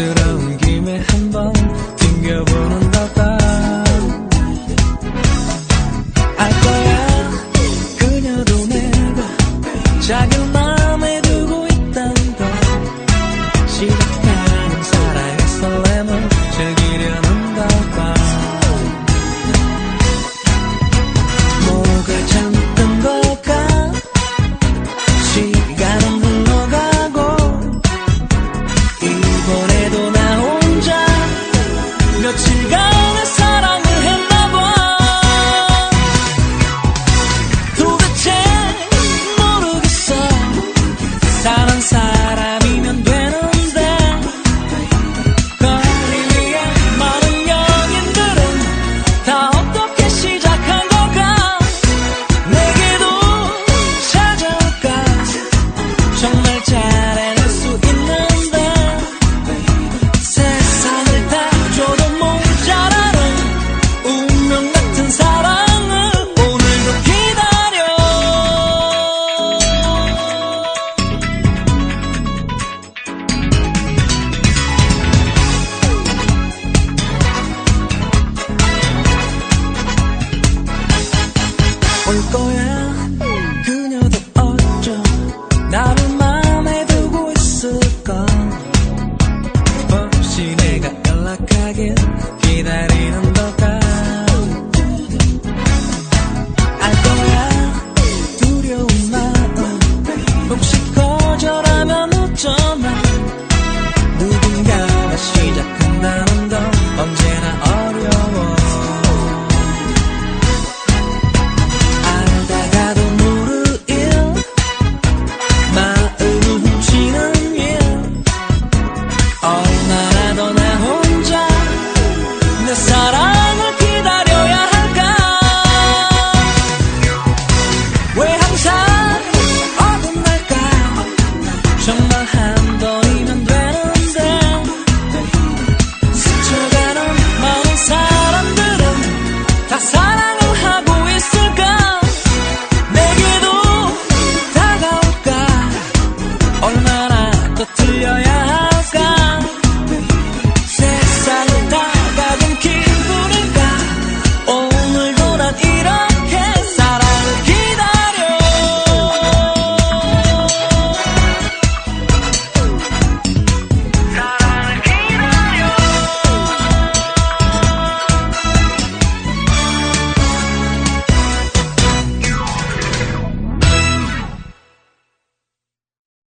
sıra. 올 거야. 그녀도 어쩜 나를 맘에 두고 있을까? 혹시 내가 연락하길 기다리는 걸까? 알 거야. 두려운 마음. 혹시 거절하면 어쩜